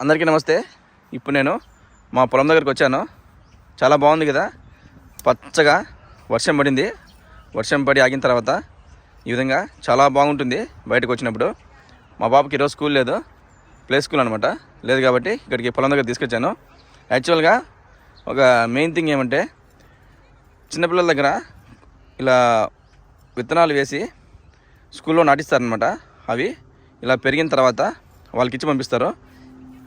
అందరికీ నమస్తే. ఇప్పుడు నేను మా పొలం దగ్గరికి వచ్చాను. చాలా బాగుంది కదా. పచ్చగా వర్షం పడింది. వర్షం పడి ఆగిన తర్వాత ఈ విధంగా చాలా బాగుంటుంది బయటకు వచ్చినప్పుడు. మా బాబుకి ఈరోజు స్కూల్ లేదు. ప్లే స్కూల్ అనమాట లేదు కాబట్టి ఇక్కడికి పొలం దగ్గర తీసుకొచ్చాను. యాక్చువల్గా ఒక మెయిన్ థింగ్ ఏమంటే చిన్నపిల్లల దగ్గర ఇలా విత్తనాలు వేసి స్కూల్లో నాటిస్తారనమాట అవి ఇలా పెరిగిన తర్వాత వాళ్ళకి ఇచ్చి పంపిస్తారు.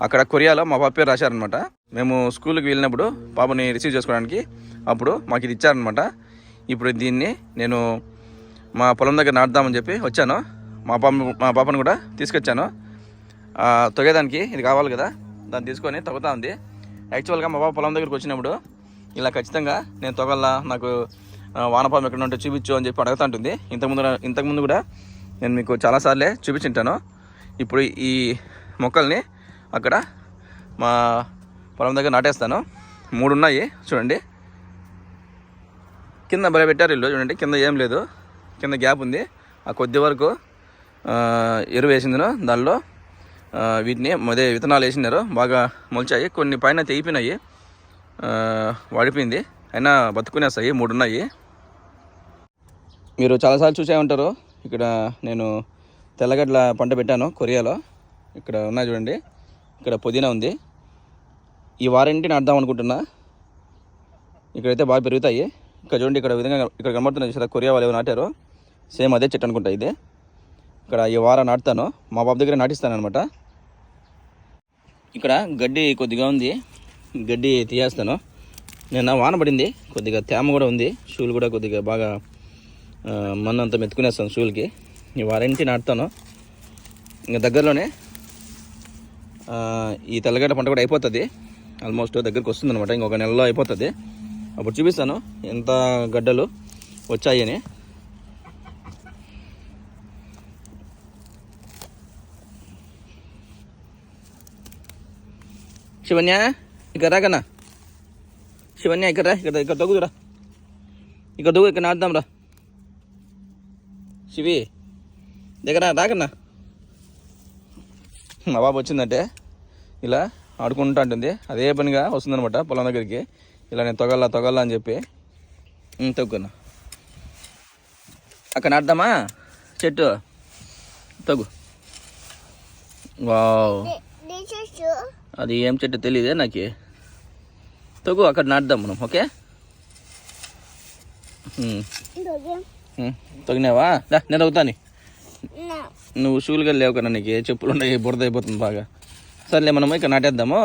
అక్కడ కొరియాలో మా పాప పేరు రాశారనమాట. మేము స్కూల్కి వెళ్ళినప్పుడు పాపని రిసీవ్ చేసుకోవడానికి అప్పుడు మాకు ఇది ఇచ్చారనమాట. ఇప్పుడు దీన్ని నేను మా పొలం దగ్గర నాటుదామని చెప్పి వచ్చాను. మా పాప మా పాపను కూడా తీసుకొచ్చాను. తొగేదానికి ఇది కావాలి కదా దాన్ని తీసుకొని తొగుతా ఉంది. యాక్చువల్గా మా పాప పొలం దగ్గరికి వచ్చినప్పుడు ఇలా ఖచ్చితంగా నేను తొగల్లా నాకు ఆ, వానపాము ఎక్కడ ఉంటే చూపించు అని చెప్పి అడుగుతా ఉంటుంది. ఇంతకుముందు ఇంతకుముందు కూడా నేను మీకు చాలాసార్లే చూపించింటాను. ఇప్పుడు ఈ మొక్కల్ని అక్కడ మా పొలం దగ్గర నాటేస్తాను. మూడు ఉన్నాయి చూడండి. కింద భలే పెట్టారు ఇల్లు చూడండి. కింద ఏం లేదు. కింద గ్యాప్ ఉంది. ఆ కొద్ది వరకు ఎరువు వేసిందను దానిలో. వీటిని అదే విత్తనాలు వేసినారు. బాగా మొలిచాయి. కొన్ని పైన తెగిపోయినాయి. వాడిపోయింది. అయినా బతుకునేస్తాయి. మూడు ఉన్నాయి మీరు చాలాసార్లు చూసే ఉంటారు. ఇక్కడ నేను తెల్లగడ్డల పంట పెట్టాను కొరియాలో. ఇక్కడ ఉన్నాయి చూడండి. ఇక్కడ పుదీనా ఉంది. ఈ వారంటీ నాటుదాం అనుకుంటున్నా. ఇక్కడైతే బాగా పెరుగుతాయి. ఇక్కడ చూడండి ఇక్కడ విధంగా ఇక్కడ కనబడుతున్నాయి చూసారా? కొరియా వాళ్ళు నాటారు. సేమ్ అదే చెట్టు అనుకుంటా ఇది. ఇక్కడ ఈ వారం నాటుతాను. మా బాబు దగ్గర నాటిస్తాను అనమాట ఇక్కడ గడ్డి కొద్దిగా ఉంది. గడ్డి తీయేస్తాను. నిన్న వాన పడింది. కొద్దిగా తేమ కూడా ఉంది. షూలు కూడా కొద్దిగా బాగా ఆ, మన్ను అంతా మెత్తుకునేస్తాను షూలకి. ఈ వారంటీ నాటుతాను. ఇంకా దగ్గరలోనే ఈ తెల్లగడ్డ పంట కూడా అయిపోతుంది. ఆల్మోస్ట్ దగ్గరికి వస్తుంది అనమాట ఇంకొక నెలలో అయిపోతుంది. అప్పుడు చూపిస్తాను ఎంత గడ్డలు వచ్చాయని. శివన్య ఇక్కడ రాకన్నా శివన్య ఇక్కడ రా. ఇక్కడ ఇక్కడ తగ్గుదురా ఇక్కడ తగ్గు ఇక్కడ నాటుదాం రా. శివి దగ్గర రాకన్నా మా బాబు వచ్చిందంటే. ఇలా ఆడుకుంటా ఉంటుంది అదే పనిగా వస్తుందనమాట పొలం దగ్గరికి. ఇలా నేను తొగల్లా తొగల్లా అని చెప్పి. ఉమ్, తగ్గుకున్నా అక్కడ నాటుదామా? చెట్టు. తగ్గు వావ్. అది ఏం చెట్టు తెలియదే నాకు. తగ్గు అక్కడ నాటుదాం మనం ఓకే? తగినావా నేను తగ్గుతాను నువ్వు షూలుగా లేవు కదా నీకు చెప్పులు ఉన్నాయి బురద అయిపోతుంది బాగా. సర్లే మనం ఇక్కడ నాటేద్దాము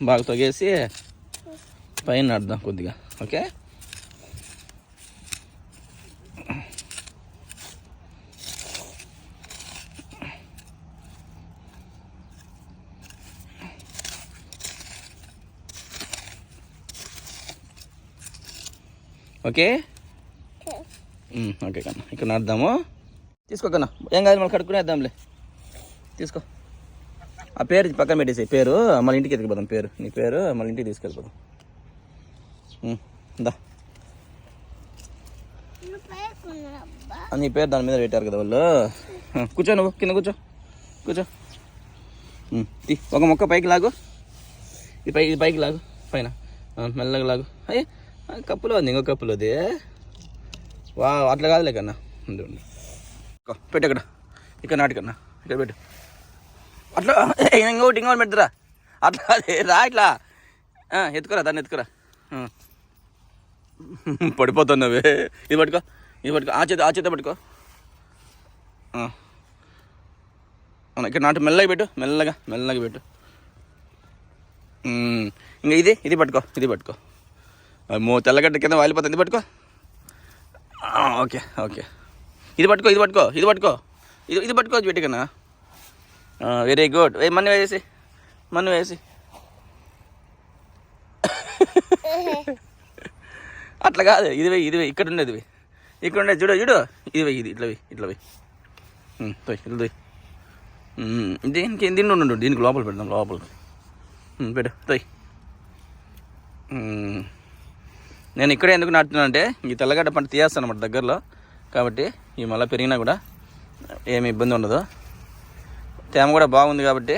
బాగా తొగేసి పైన నాటుదాం కొద్దిగా ఓకే ఓకే ఉమ్, ఓకే కన్నా ఇక్కడ నాటుదాము తీసుకో కన్నా ఏం కాదు మళ్ళీ కడుక్కునేద్దాంలే తీసుకో ఆ పేరు పక్కన పెట్టేసి పేరు మళ్ళీ ఇంటికి ఎత్తుకుపోదాం. పేరు నీ పేరు మళ్ళీ ఇంటికి తీసుకెళ్ళిపోదాం. దా. నీ పేరు దాని మీద పెట్టారు కదా వాళ్ళు. కూర్చో నువ్వు కింద కూర్చో. కూర్చో. తీ ఒక మొక్క పైకి లాగు. ఇది పై ఇది పైకి లాగు పైన. మెల్లగా లాగు. అయ్యే కప్పులో ఉంది ఇంకో కప్పులో అది వా అట్లా కాదులే కన్నా. ఉంది ఉంది ఇక్కో, పెట్టు ఇక్కడ ఇక్కడ నాటికన్నా. ఇక్కడ పెట్టు. అట్లా ఇంకోటి ఇంకోటి పెడతారా? అట్లా రా ఇట్లా. ఎత్తుకోరా ఎత్తుకురా దాన్ని ఎత్తుకురా. పడిపోతున్నావే. ఇది పట్టుకో ఇది పట్టుకో. ఆ చేత ఆ చేత పట్టుకో. ఇక్కడ నాటు మెల్లగా పెట్టు మెల్లగా మెల్లగా పెట్టు. ఇంకా ఇది ఇది పట్టుకో ఇది పట్టుకో. మో తెల్లగడ్డ కింద వాలిపోతుంది ఇది పట్టుకో. Okay okay. ఇది పట్టుకో ఇది పట్టుకో ఇది పట్టుకో. ఇది ఇది పట్టుకో పెట్టుకన్నా వెరీ గుడ్ వే మన్ను వేసి మన్ను వేసి అట్లా కాదు ఇది వెయ్యి ఇది ఇక్కడ ఉండేది ఇక్కడ ఉండేది చూడు చూడు. ఇది ఇది ఇట్లా ఇట్లా పోయి తోయ్ ఇట్లా తోయ్. దీనికి దీన్ని ఉండు దీనికి లోపల పెడదాం లోపల. పెడు పెట్టు తోయ్. నేను ఇక్కడే ఎందుకు నాటుతున్నానంటే ఈ తెల్లగడ్డ పంట తీయేస్తాను అన్నమాట దగ్గరలో. కాబట్టి ఈ మళ్ళీ పెరిగినా కూడా ఏమి ఇబ్బంది ఉండదు. తేమ కూడా బాగుంది కాబట్టి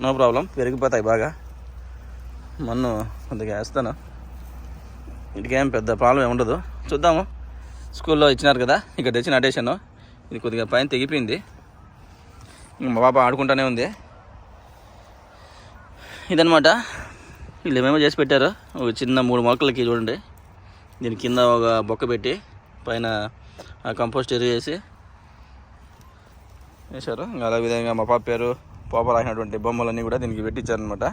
నో ప్రాబ్లం. పెరిగిపోతాయి బాగా. మన్ను కొద్దిగా వేస్తాను. ఇంటికేం పెద్ద ప్రాబ్లం ఏమి ఉండదు. చూద్దాము. స్కూల్లో ఇచ్చినారు కదా ఇక్కడ తెచ్చి నాటేశాను ఇది కొద్దిగా పైన తెగిపోయింది. మా పాప ఆడుకుంటానే ఉంది. ఇదనమాట వీళ్ళు ఏమేమో చేసి పెట్టారు. ఒక చిన్న మూడు మొక్కలకి చూడండి. దీని కింద ఒక బొక్క పెట్టి పైన ఆ కంపోస్ట్ ఎరువు వేసి వేశారు. ఇంకా అదే విధంగా మా పాప పేరు పాప రాసినటువంటి బొమ్మలన్నీ కూడా దీనికి పెట్టించారనమాట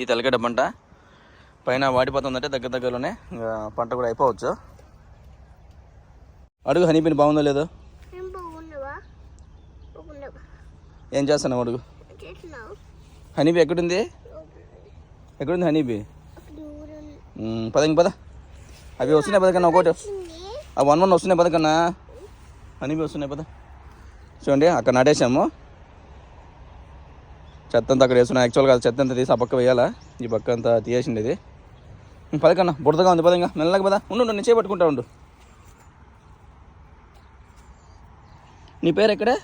ఈ తెల్లగడ్డ పంట పైన వాడిపోతుందంటే దగ్గర దగ్గరలోనే ఇంకా పంట కూడా అయిపోవచ్చు. అడుగు హనీపిని బాగుందో లేదో? ఏం చేస్తున్నావు అడుగు? హనీబీ ఎక్కడుంది? ఎక్కడుంది హనీబీ మ్మ్, పద ఇంక పద. అవి వస్తున్నాయి పదకన్నా ఒకటి. వన్ వన్ వస్తున్నాయి పదకన్నా హనీబీ వస్తున్నాయి పద. చూడండి అక్కడ నాటేసాము చెత్త అంతా అక్కడ వేస్తున్నాం. యాక్చువల్గా చెత్త అంతా తీసి ఆ పక్క వేయాలా? ఈ పక్క అంతా తీయేసింది ఇది. పదకన్నా బుడదగా ఉంది పద ఇంకా. మెల్లగా పద. ఉండు ఉండు, నేను చేపట్టుకుంటా ఉండు. నీ పేరు ఎక్కడే?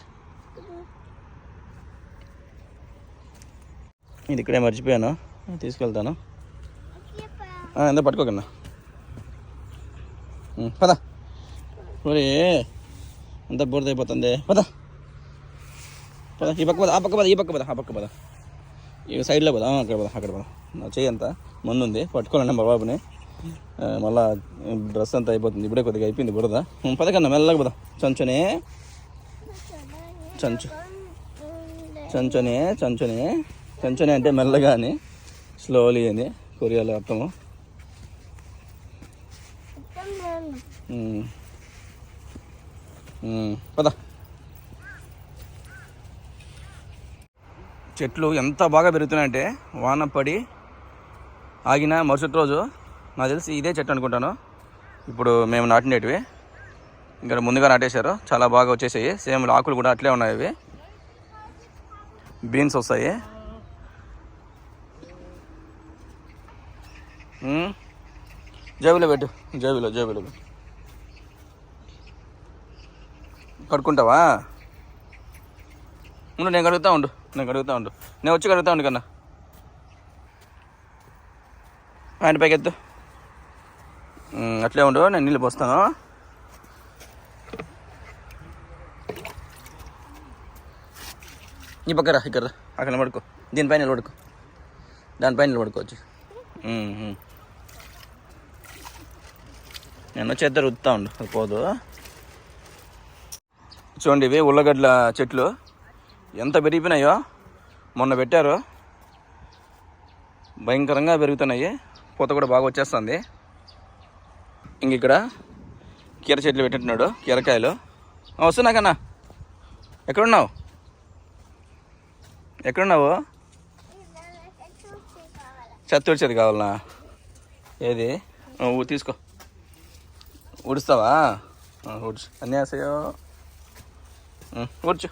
ఇది ఇక్కడే మర్చిపోయాను. తీసుకెళ్తాను. ఎంత పట్టుకోకన్నా పద. ఒరే అంత బురద అయిపోతుంది. పద. పద. ఈ పక్క పద. ఆ పక్క పద. ఈ పక్క పద. ఆ పక్క పద. ఈ సైడ్లో పద. అక్కడ పద. అక్కడ పద. నా చెయ్యి అంతా మందు ఉంది పట్టుకోవాలండి మా బాబుని. మళ్ళా డ్రెస్ అంతా అయిపోతుంది. ఇప్పుడే కొద్దిగా అయిపోయింది బురద పదకన్నా మెల్లగా పద. చంచునే. చంచు. చంచునే చంచునే. చంచునే అంటే మెల్లగా అని. స్లోలీ అని. కొరియాలో అర్థము. పద. చెట్లు ఎంత బాగా పెరుగుతున్నాయంటే వాన పడి ఆగిన మరుసటి రోజు నాకు తెలిసి ఇదే చెట్టు అనుకుంటాను. ఇప్పుడు మేము నాటినేటివి ఇంకా ముందుగా నాటేశారు. చాలా బాగా వచ్చేసాయి. సేమ్ ఆకులు కూడా అట్లే ఉన్నాయి ఇవి. బీన్స్ వస్తాయి. జేబులో పెట్టు. జేబులో జేబులో పెట్టు. కడుక్కుంటావా? ఉండు నేను కడుగుతా ఉండు నేను కడుగుతా ఉండు. నేను వచ్చి కడుగుతా ఉండు కన్నా. ఆయన పైకి ఎత్తు అట్లే ఉండు నేను నీళ్ళు పోస్తాను. ఈ పక్కరా ఇక్కడ అక్కడ పడుకో దీనిపైన నిలబడుకో. దానిపైన నిలబడుకోవచ్చు నేను చేత రుద్దుతా ఉండు పోదు. చూడండి ఇవి ఉల్లగడ్డల చెట్లు. ఎంత పెరిగిపోయినాయో మొన్న పెట్టారు. భయంకరంగా పెరుగుతున్నాయి. పూత కూడా బాగా వచ్చేస్తుంది. ఇంక ఇక్కడ కీర చెట్లు పెట్టినాడు కీరకాయలు. వస్తున్నా కన్నా. ఎక్కడున్నావు? ఎక్కడున్నావు? చెత్త ఉడిచేది కావాలనా ఏది? తీసుకో. ఉడుస్తావా ఉడుచు ఊడ్చు. అన్నీ వేసాయో ఊడ్చు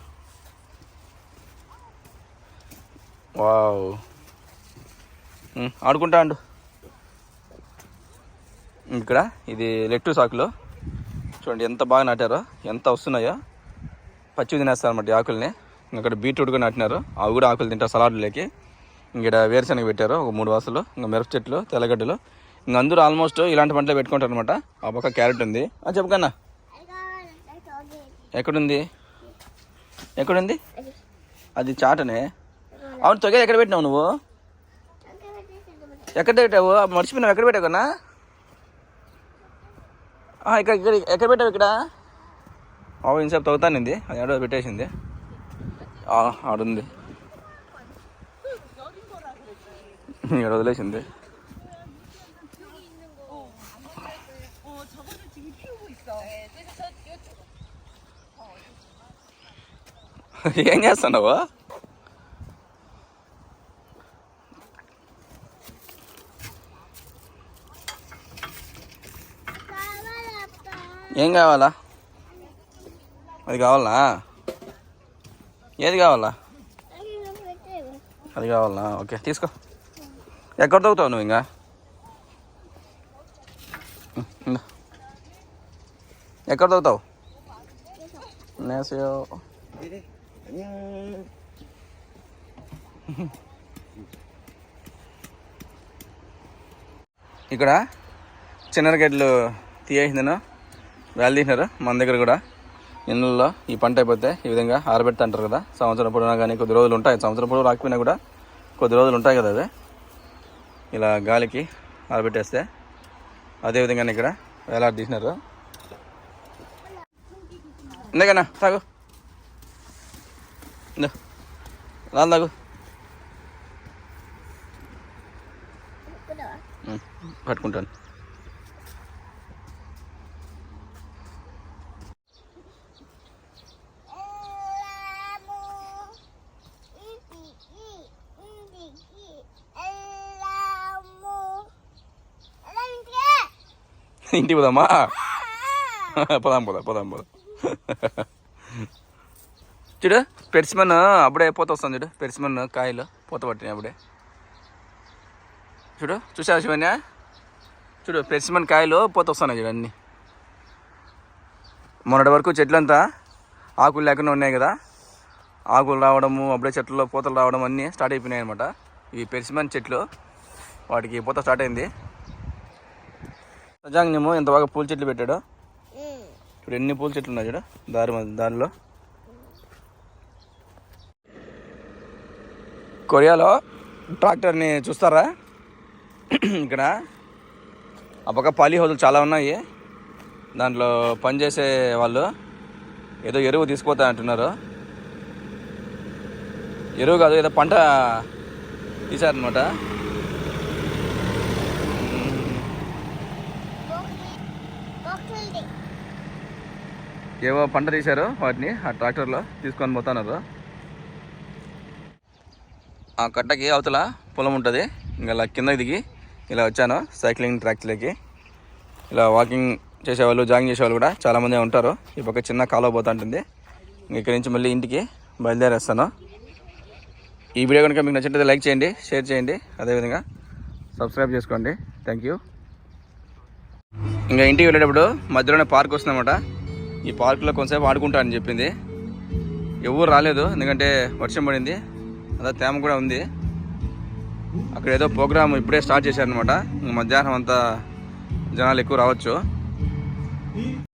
వావ్. ఆడుకుంటా అండు ఇక్కడ ఇది లెట్టు సాకులు. చూడండి ఎంత బాగా నాటారో ఎంత వస్తున్నాయో. పచ్చి తినేస్తారు అన్నమాట ఈ ఆకుల్ని. ఇక్కడ బీట్రూట్ కూడా నాటినారు. అవి కూడా ఆకులు తింటారు సలాడ్లోకి. ఇక్కడ వేరుశనగ పెట్టారు ఒక మూడు వాసులు. ఇంకా మిరప చెట్లు తెల్లగడ్డలు. ఇంక అందరూ ఆల్మోస్ట్ ఇలాంటి పంటలు పెట్టుకుంటారు అనమాట ఆ పక్క క్యారెట్ ఉంది. ఆ చెప్పు కన్నా. ఎక్కడుంది? ఎక్కడుంది? అది చాటనే. అవును తొగేది ఎక్కడ పెట్టినావు నువ్వు? ఎక్కడ పెట్టావు? మర్చిపోయినావు ఎక్కడ పెట్టావు కన్నా? ఇక్కడ ఇక్కడ ఎక్కడ పెట్టావు ఇక్కడ? అవు ఇంతసేపు తగ్గుతానింది అది ఎడో పెట్టేసింది. ఆడుంది. ఇక్కడ వదిలేసింది. ఏం చేస్తున్నావు? ఏం కావాలా? అది కావాలా? ఏది కావాలా? అది కావాలా? ఓకే తీసుకో. ఎక్కడ తగ్గుతావు నువ్వు ఇంకా? ఎక్కడ ఇందా. ఎక్కడ ఇక్కడ చిన్నర గడ్డలు తీయేసిందను వేలు తీసినారు మన దగ్గర కూడా. ఇళ్ళల్లో ఈ పంట అయిపోతే ఈ విధంగా ఆరబెడతా అంటారు కదా. సంవత్సరం పొడవునా కానీ కొద్ది రోజులు ఉంటాయి. సంవత్సరం పొడవు రాకపోయినా కూడా కొద్ది రోజులు ఉంటాయి కదా అదే. ఇలా గాలికి ఆరబెట్టేస్తే అదేవిధంగానే ఇక్కడ వేలాడి తీసినారు ఇందేకన్నా తాగు. ఉం, పట్టుకుంటాను ఇంటికి పోదామా పోదాం పోదాం పోదాం పోదాం చూడు పెరిసిమన్ అప్పుడే పోత వస్తుంది చూడు పెరిసిమన్ కాయలు పూత పట్టినాయి అప్పుడే. చూడు చూసావా శివన్య? చూడు పెరిసిమన్ కాయలు పూత వస్తున్నాయి చూడు అన్నీ. మొన్నటి వరకు చెట్లంతా ఆకులు లేకుండా ఉన్నాయి కదా. ఆకులు రావడము అప్పుడే చెట్లలో పూతలు రావడం అన్నీ స్టార్ట్ అయిపోయినాయి అనమాట ఇవి పెరిసిమన్ చెట్లు వాటికి పూత స్టార్ట్ అయింది. సజాంగనేమో ఎంత బాగా పూల చెట్లు పెట్టాడు. ఇప్పుడు ఎన్ని పూల చెట్లు ఉన్నాయి చూడు దారి మధ్య- కొరియాలో ట్రాక్టర్ని చూస్తారా? ఇక్కడ ఆ పక్క పాలీ హౌజులు చాలా ఉన్నాయి. దాంట్లో పనిచేసే వాళ్ళు ఏదో ఎరువు తీసుకుపోతా అంటున్నారు. ఎరువు కాదు ఏదో పంట తీశారనమాట ఏవో పంట తీశారు వాటిని ఆ ట్రాక్టర్లో తీసుకొని పోతున్నారు. ఆ కట్టకి అవతల పొలం ఉంటుంది. ఇంకా ఇలా కిందకి దిగి ఇలా వచ్చాను సైక్లింగ్ ట్రాక్లోకి ఇలా వాకింగ్ చేసేవాళ్ళు జాగింగ్ చేసేవాళ్ళు కూడా చాలామంది ఉంటారు. ఈ పక్క చిన్న కాలువ పోతూ ఉంటుంది ఇక్కడి నుంచి మళ్ళీ ఇంటికి బయలుదేరేస్తాను. ఈ వీడియో కనుక మీకు నచ్చినట్లయితే లైక్ చేయండి షేర్ చేయండి. అదేవిధంగా సబ్స్క్రైబ్ చేసుకోండి. Thank you. ఇంకా ఇంటికి వెళ్ళేటప్పుడు మధ్యలోనే పార్క్ వస్తుందన్నమాట. ఈ పార్కులో కొంతసేపు ఆడుకుంటా అని చెప్పింది. ఎవరు రాలేదు ఎందుకంటే వర్షం పడింది. అదే తేమ కూడా ఉంది. అక్కడ ఏదో ప్రోగ్రామ్ ఇప్పుడే స్టార్ట్ చేశారనమాట మధ్యాహ్నం అంతా జనాలు ఎక్కువ రావచ్చు.